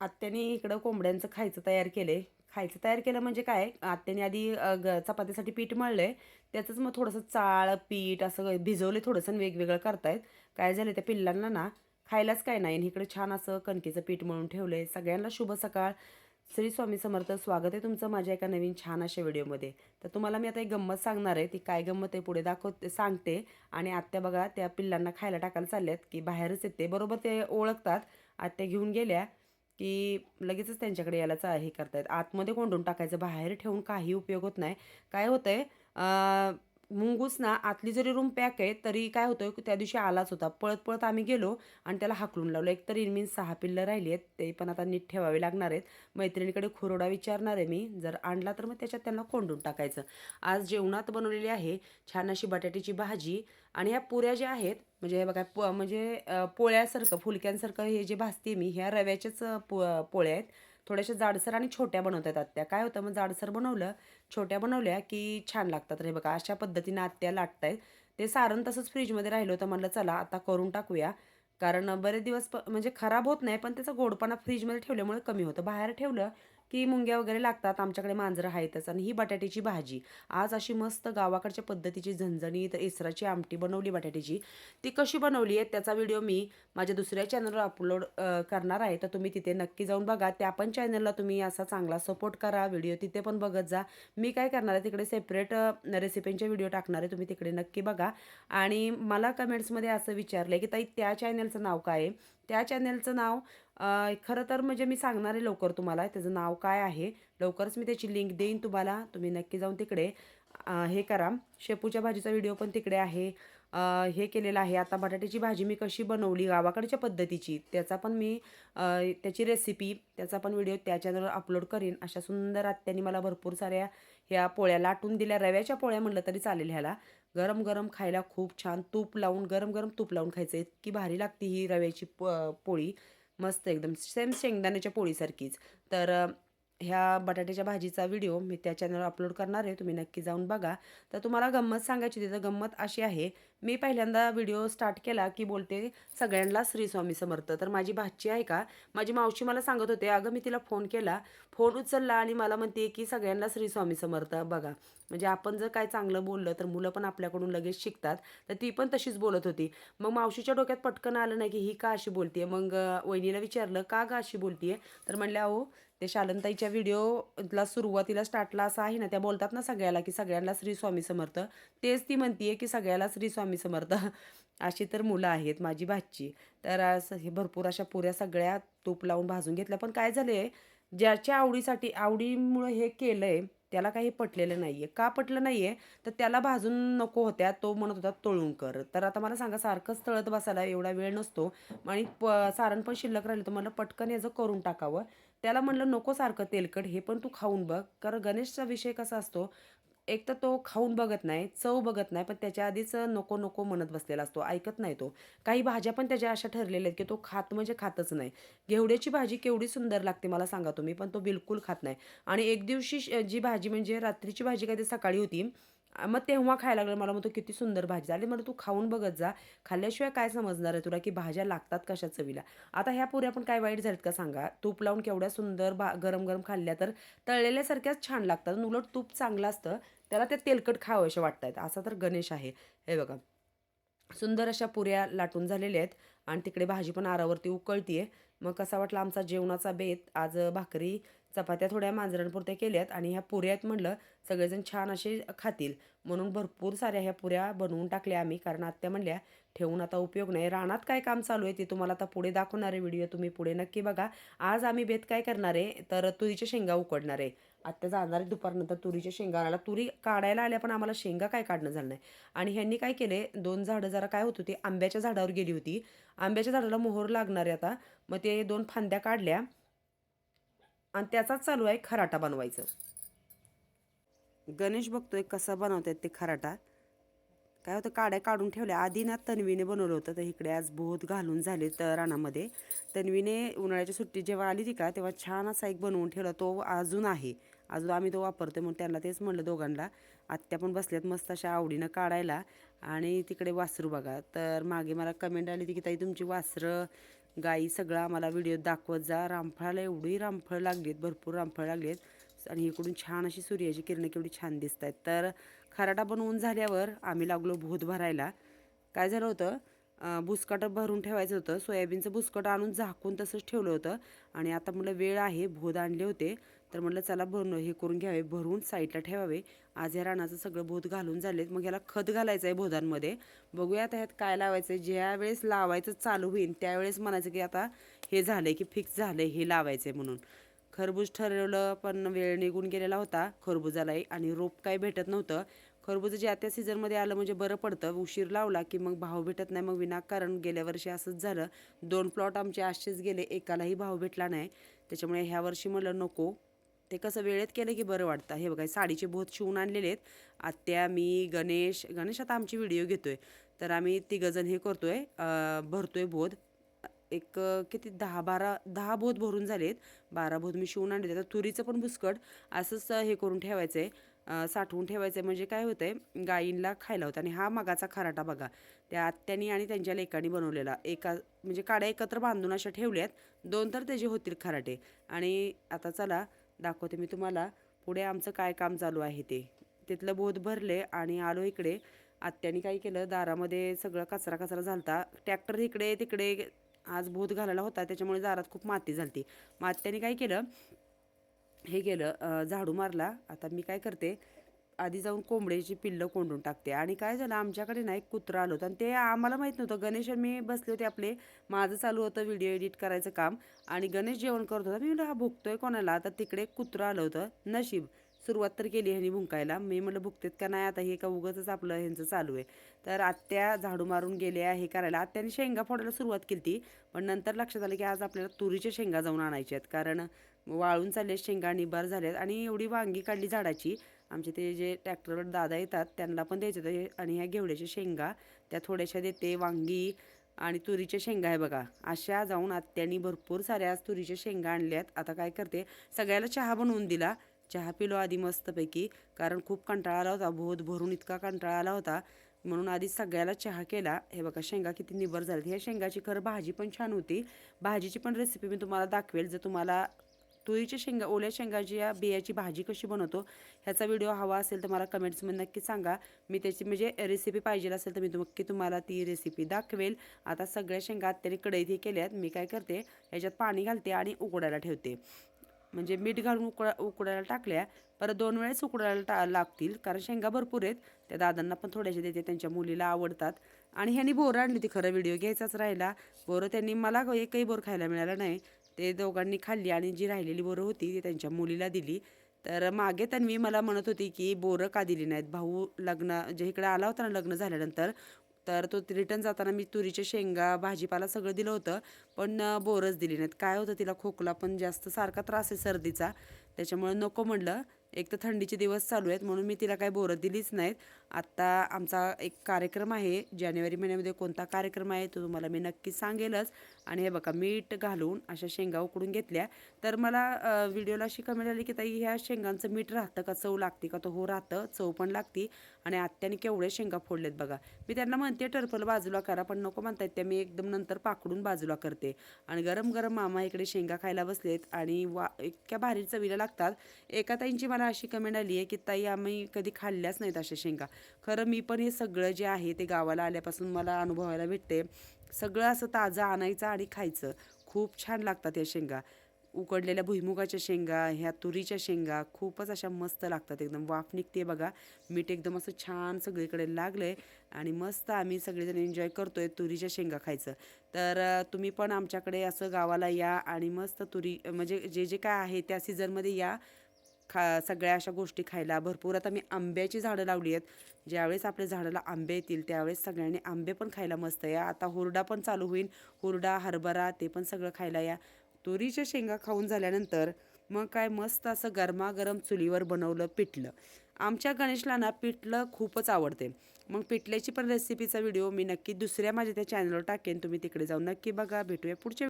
आत्याने इकडं कोंबड्यांचं खायचं तयार केलं आहे खायचं तयार केलं म्हणजे काय? आत्याने आधी ग चपातीसाठी पीठ मळलं आहे त्याचंच मग थोडंसं चाळ पीठ असं भिजवले थोडंसं वेगवेगळं करतायत. काय झालं त्या पिल्लांना ना खायलाच काय नाही. आणि इकडे छान असं कणकेचं पीठ मळून आहे सगळ्यांना शुभ सकाळ. श्री स्वामी समर्थ स्वागत आहे तुमचं माझ्या एका नवीन छान अशा व्हिडिओमध्ये. तर तुम्हाला मी आता एक गंमत सांगणार आहे. ती काय गंमत आहे पुढे दाखवते सांगते. आणि आत्या बघा त्या पिल्लांना खायला टाकायला चालल्यात की बाहेरच येते बरोबर ते ओळखतात. आत्या घेऊन गेल्या. की लगेचच त्यांच्याकडे यायलाच हे करतायत. आतमध्ये कोंडून टाकायचं. बाहेर ठेवून काही उपयोग होत नाही. काय होतंय? आहे मुंगूस ना आतली जरी रूम पॅक आहे तरी काय होतं त्या दिवशी आलाच होता. पळत पळत आम्ही गेलो आणि त्याला हाकलून लावलं. एक तर इनमीन सहा पिल्लं राहिली आहेत ते पण आता नीट ठेवावे लागणार आहेत. मैत्रिणीकडे खुरोडा विचारणार आहे मी. जर आणला तर मग त्याच्यात त्यांना कोंडून टाकायचं. आज जेवणात बनवलेली आहे छान अशी बटाट्याची भाजी आणि ह्या पुऱ्या ज्या आहेत म्हणजे हे बघा पो म्हणजे पोळ्यासारखं फुलक्यांसारखं हे जे भाजते मी ह्या रव्याच्याच पो पोळ्या आहेत. थोड्याशा जाडसर आणि छोट्या बनवतात आत्या. काय होतं मग जाडसर बनवलं छोट्या बनवल्या की छान लागतात. रे बघा अशा पद्धतीने आत्या लाटतायत. ते सारण तसंच फ्रीजमध्ये राहिलं होतं म्हणलं चला आता करून टाकूया. कारण बरेच दिवस प म्हणजे खराब होत नाही पण त्याचा गोडपणा फ्रीजमध्ये ठेवल्यामुळे कमी होतं. बाहेर ठेवलं की मुंग्या वगैरे लागतात आमच्याकडे मांजरं आहेतच आणि ही बटाट्याची भाजी. आज अशी मस्त गावाकडच्या पद्धतीची झणझणीत इसराची आमटी बनवली बटाट्याची. ती कशी बनवली आहे त्याचा व्हिडिओ मी माझ्या दुसऱ्या चॅनलवर अपलोड करणार आहे. तर तुम्ही तिथे नक्की जाऊन बघा. त्या पण चॅनलला तुम्ही असा चांगला सपोर्ट करा. व्हिडिओ तिथे पण बघत जा. मी काय करणार आहे तिकडे सेपरेट रेसिपींचे व्हिडिओ टाकणार आहे. तुम्ही तिकडे नक्की बघा. आणि मला कमेंट्समध्ये असं विचारलं आहे की ताई त्या चॅनलचं नाव काय आहे? त्या चॅनलचं नाव खरं तर म्हणजे मी सांगणार आहे लवकर तुम्हाला त्याचं नाव काय आहे. लवकरच मी त्याची लिंक देईन तुम्हाला तुम्ही नक्की जाऊन तिकडे हे करा. शेपूच्या भाजीचा व्हिडिओ पण तिकडे आहे. हे केलेलं आहे. आता बटाट्याची भाजी मी कशी बनवली गावाकडच्या पद्धतीची त्याचा पण मी त्याची रेसिपी त्याचा पण व्हिडिओ त्या चॅनलवर अपलोड करीन. अशा सुंदर आत्यांनी मला भरपूर साऱ्या ह्या पोळ्या लाटून दिल्या. रव्याच्या पोळ्या म्हणलं तरी चालेल ह्याला. गरम गरम खायला खूप छान तूप लावून गरम गरम तूप लावून खायचं. इतकी भारी लागते ही रव्याची प पोळी. मस्त एकदम सेम शेंगदाण्याच्या पोळीसारखीच. तर ह्या बटाट्याच्या भाजीचा व्हिडिओ मी त्या चॅनलवर अपलोड करणार आहे तुम्ही नक्की जाऊन बघा. तर तुम्हाला गंमत सांगायची तिथं गंमत अशी आहे मी पहिल्यांदा व्हिडिओ स्टार्ट केला की बोलते सगळ्यांना श्रीस्वामी समर्थ. तर माझी भाची आहे का? माझी मावशी मला सांगत होते अगं मी तिला फोन केला फोन उचलला आणि मला म्हणते की सगळ्यांना श्रीस्वामी समर्थ. बघा म्हणजे आपण जर काय चांगलं बोललं तर मुलं पण आपल्याकडून लगेच शिकतात. तर ती पण तशीच बोलत होती. मग मावशीच्या डोक्यात पटकन आलं नाही की ही का अशी बोलतीये? मग वहिनीला विचारलं का ग अशी बोलतीये? तर म्हणल्या अहो ते शालंताईच्या व्हिडिओला सुरुवातीला स्टार्टला असं आहे ना त्या बोलतात ना सगळ्याला की सगळ्यांना श्री स्वामी समर्थ. तेच ती म्हणतीये की सगळ्याला श्री स्वामी समर्थ. अशी तर मुलं आहेत माझी भाची. तर असं हे भरपूर अशा पुऱ्या सगळ्या तूप लावून भाजून घेतल्या. पण काय झालंय ज्याच्या आवडीसाठी आवडीमुळं हे केलंय त्याला काही पटलेलं नाहीये. का पटलं नाहीये? तर त्याला भाजून नको होत्या तो म्हणत होता तळून कर. तर आता मला सांगा सारखंच तळत बसायला एवढा वेळ नसतो. आणि प सारण पण शिल्लक राहिलं तर म्हणलं पटकन याचं करून टाकावं. त्याला म्हणलं नको सारखं तेलकट हे पण तू खाऊन बघ. कारण गणेशचा विषय कसा असतो एक तर तो खाऊन बघत नाही चव बघत नाही पण त्याच्या आधीच नको नको म्हणत बसलेला असतो ऐकत नाही तो. काही भाज्या पण त्याच्या अशा ठरलेल्या आहेत की तो खात म्हणजे खातच नाही. घेवड्याची भाजी केवढी सुंदर लागते मला सांगा तुम्ही पण तो बिलकुल खात नाही. आणि एक दिवशी जी भाजी म्हणजे रात्रीची भाजी काय ती सकाळी होती मग तेव्हा खायला लागलं मला म्हणतो किती सुंदर भाजी झाली म्हणलं तू खाऊन बघत जा. खाल्ल्याशिवाय काय समजणार आहे तुला की भाज्या लागतात कशा चवीला? आता ह्या पुऱ्या पण काय वाईट झाल्यात का सांगा? तूप लावून केवढ्या सुंदर भा गरम गरम खाल्ल्या तर तळलेल्यासारख्याच छान लागतात. आणि उलट तूप चांगलं असतं त्याला ते तेलकट खावंसे आहेत असा तर गणेश आहे. हे बघा. सुंदर अशा पुऱ्या लाटून झालेल्या आहेत आणि तिकडे भाजी पण आरावरती उकळतीये. मग कसा वाटला आमचा जेवणाचा बेत? आज भाकरी चपात्या थोड्या मांजरांपुरत्या केल्यात आणि ह्या पुऱ्या आहेत म्हणलं सगळेजण छान असे खातील. म्हणून भरपूर साऱ्या ह्या पुऱ्या बनवून टाकल्या आम्ही. कारण आत्या म्हणल्या ठेवून आता उपयोग नाही. रानात काय काम चालू आहे ते तुम्हाला आता पुढे दाखवणार आहे व्हिडिओ तुम्ही पुढे नक्की बघा. आज आम्ही बेत काय करणार? आहे तर तुरीच्या शेंगा उकडणार. आहे आत्या जाणार आहे दुपारनंतर तुरीच्या शेंगा आणायला. तुरी काढायला आल्या पण आम्हाला शेंगा काय काढणं झालं नाही. आणि ह्यांनी काय केले? दोन झाडं जरा काय होत होती? आंब्याच्या झाडावर गेली होती. आंब्याच्या झाडाला मोहर लागणार आहे आता. मग ते दोन फांद्या काढल्या. आणि त्याचाच चालू आहे खराटा बनवायचं. गणेश बघतोय कसा बनवतात ते खराटा. काय होतं काड्या काढून ठेवल्या. आधी ना तन्वीने बनवलं होतं तर इकडे आज बोध घालून झाले तर रानामध्ये. तन्वीने उन्हाळ्याची सुट्टी जेव्हा आली ती का तेव्हा छान असा एक बनवून ठेवला. तो अजून आहे. अजून आम्ही तो वापरतो म्हणून त्यांना तेच म्हणलं दोघांना. आत्या पण बसल्यात मस्त अशा आवडीनं काढायला. आणि तिकडे वासरू बघा. तर मागे मला कमेंट आली ती की ताई तुमची वासरं गाई सगळा आम्हाला व्हिडिओ दाखवत जा. रामफळाला एवढी रामफळ लागलीत भरपूर रामफळ लागलीत. आणि इकडून छान अशी सूर्याची किरणं केवढी छान दिसत आहेत तर खराटा बनवून झाल्यावर आम्ही लागलो भूत भरायला. काय झालं होतं? अं, बुसकाटं भरून ठेवायचं होतं. सोयाबीनचं बुसकट आणून झाकून तसंच ठेवलं होतं. आणि आता म्हटलं वेळ आहे भोद आणले होते. तर म्हटलं चला भरून हे करून घ्यावे भरून साईडला ठेवावे. आज या रानाचं सगळं भूत घालून झालेत. मग याला खत घालायचं आहे भोदांमध्ये बघूया आता ह्यात काय लावायचं आहे ज्या वेळेस लावायचं चालू होईल त्यावेळेस म्हणायचं की आता हे झालं की फिक्स झालं हे लावायचं आहे म्हणून. खरबूज ठरवलं पण वेळ निघून गेलेला होता खरबुजालाही आणि रोप काही भेटत नव्हतं. खरबूज जे आता सीझनमध्ये आलं म्हणजे बरं पडतं. उशीर लावला की मग भाव भेटत नाही मग विनाकारण गेल्या वर्षी असंच झालं. दोन प्लॉट आमचे असेच गेले एकालाही भाव भेटला नाही. त्याच्यामुळे ह्या वर्षी नको ते कसं वेळेत केलं की बरं वाटतं. हे बघा साडीचे बोत शिवून आणलेले आहेत. आत्या मी गणेश गणेश आता आमची व्हिडिओ घेतो आहे तर आम्ही तिघंजण हे करतो आहे भरतो आहे बोध एक किती? दहा बारा दहा बोध भरून झालेत. बारा बोध मी शिवून आणले आता तुरीचं पण बुसकट असंच हे करून ठेवायचं आहे साठवून ठेवायचं आहे म्हणजे काय होतं आहे गायींना खायला होतं. आणि हा मगाचा खराटा बघा. त्या आत्यानी आणि त्यांच्या लेकांनी बनवलेला. एका म्हणजे काड्या एकत्र बांधून अशा ठेवल्यात. दोन तर त्याचे होतील खराटे. आणि आता चला दाखवते. मी तुम्हाला पुढे आमचं काय काम चालू आहे ते. तिथलं बोध भरले आणि आलो इकडे. आत्याने काय केलं दारामध्ये सगळं कचरा कचरा झालता. ट्रॅक्टर इकडे तिकडे आज बोध घालायला होता. त्याच्यामुळे दारात खूप माती झालती. मग आत्याने काय केलं हे केलं झाडू मारला. आता मी काय करते आधी जाऊन कोंबड्याची पिल्लं कोंडून टाकते. आणि काय झालं आमच्याकडे ना एक कुत्रा आलं होतं आणि ते आम्हाला माहीत नव्हतं. गणेश मी बसले होते आपले. माझं चालू होतं व्हिडिओ एडिट करायचं काम. आणि गणेश जेवण करत होता. मी म्हणलं हा भुकतोय कोणाला? आता तिकडे कुत्रं आलं होतं नशीब. सुरुवात तर केली ह्यांनी भुंकायला. मी म्हटलं भुकतेत का नाही आता? हे का उगतच आपलं ह्यांचं चालू आहे. तर आत्या झाडू मारून गेल्या हे करायला. आत्याने शेंगा फोडायला सुरुवात केली ती पण नंतर लक्षात आलं की आज आपल्याला तुरीच्या शेंगा जाऊन आणायच्या आहेत. कारण वाळून चालले शेंगा निबार झाल्यात आणि एवढी वांगी काढली झाडाची. आमचे ते जे ट्रॅक्टरवर दादा येतात त्यांना पण द्यायचे होते आणि ह्या घेवड्याच्या शेंगा त्या थोड्याशा देते वांगी आणि तुरीच्या शेंगा आहे बघा. अशा जाऊन आत्यानी भरपूर साऱ्या आज तुरीच्या शेंगा आणल्यात. आता काय करते सगळ्याला चहा बनवून दिला. चहा पिलो आधी मस्तपैकी कारण खूप कंटाळा आला होता. भोत भरून इतका कंटाळा आला होता. म्हणून आधी सगळ्याला चहा केला. हे बघा शेंगा किती निबर झाली ह्या शेंगाची खरं भाजी पण छान होती. भाजीची पण रेसिपी मी तुम्हाला दाखवेल. जर तुम्हाला तुरीच्या शेंगा ओल्या शेंगाची या बियाची भाजी कशी बनवतो ह्याचा व्हिडिओ हवा असेल तर मला कमेंट्समध्ये नक्की सांगा. मी त्याची म्हणजे रेसिपी पाहिजे असेल तर मी नक्की तुम्हाला ती रेसिपी दाखवेल. आता सगळ्या शेंगा त्याने कढईत हे केल्यात. मी काय करते ह्याच्यात पाणी घालते आणि उकडायला ठेवते. म्हणजे मीठ घालून उकडा उकडायला टाकल्या परत दोन वेळेस उकडायला टा लागतील. कारण शेंगा भरपूर आहेत. त्या दादांना पण थोड्याशा देते. त्यांच्या मुलीला आवडतात. आणि ह्यांनी बोरं आणली ती खरं व्हिडिओ घ्यायचाच राहिला. बोरं त्यांनी मला एकही बोर खायला मिळालं नाही. ते दोघांनी खाल्ली आणि जी राहिलेली बोरं होती ती त्यांच्या मुलीला दिली. तर मागे तन्वी मला म्हणत होती की बोरं का दिली नाहीत? भाऊ लग्न जे इकडे आला होता ना लग्न झाल्यानंतर तर तो रिटर्न जाताना मी तुरीच्या शेंगा भाजीपाला सगळं दिलं होतं पण बोरंच बोरच दिली नाहीत. काय होतं तिला खोकला पण जास्त सारखा त्रास आहे सर्दीचा. त्याच्यामुळे नको म्हणलं. एक तर थंडीचे दिवस चालू आहेत म्हणून मी तिला काही बोरं दिलीच नाहीत. आत्ता आमचा एक कार्यक्रम आहे. जानेवारी महिन्यामध्ये कोणता कार्यक्रम आहे तो तुम्हाला मी नक्की सांगेलच. आणि हे बघा मीठ घालून अशा शेंगा उकडून घेतल्या. तर मला व्हिडिओला अशी कमेंट आली की ताई ह्या शेंगांचं मीठ राहतं का? चव लागते का? तो हो राहतं. चव पण लागते. आणि आत्याने केवढे शेंगा फोडलेत बघा. मी त्यांना म्हणते टर्फल बाजूला करा पण नको म्हणतायत त्या मी एकदम नंतर पाकडून बाजूला करते. आणि गरम गरम मामा इकडे शेंगा खायला बसलेत. आणि वा इतक्या भारी चवीला लागतात. एका ताईंची मला अशी कमेंट आली आहे की ताई आम्ही कधी खाल्ल्याच नाहीत अशा शेंगा. खरं मी पण हे सगळं जे आहे ते गावाला आल्यापासून मला अनुभवायला भेटते. सगळं असं ताजं आणायचं आणि खायचं. खूप छान लागतात या शेंगा. उकडलेल्या भुईमुगाच्या शेंगा ह्या तुरीच्या शेंगा खूपच अशा मस्त लागतात एकदम. वाफ निघते बघा. मीठ एकदम असं छान सगळीकडे लागलंय आणि मस्त आम्ही सगळेजण एन्जॉय करतो आहे तुरीच्या शेंगा खायचं. तर तुम्ही पण आमच्याकडे असं गावाला या आणि मस्त तुरी म्हणजे जे जे काय आहे त्या सीझनमध्ये या. खा सगळ्या अशा गोष्टी खायला भरपूर. आता मी आंब्याची झाडं लावली आहेत. ज्यावेळेस आपल्या झाडाला आंबे येतील त्यावेळेस सगळ्यांनी आंबे पण खायला मस्त या. आता हुरडा पण चालू होईल. हुरडा हरभरा ते पण सगळं खायला या. तुरीच्या शेंगा खाऊन झाल्यानंतर मग काय मस्त असं गरमागरम चुलीवर बनवलं पिठलं. आमच्या गणेशला ना पिठलं खूपच आवडते. मग पिठल्याची पण रेसिपीचा व्हिडिओ मी नक्की दुसऱ्या माझ्या त्या चॅनलवर टाकेन. तुम्ही तिकडे जाऊन नक्की बघा. भेटूया पुढच्या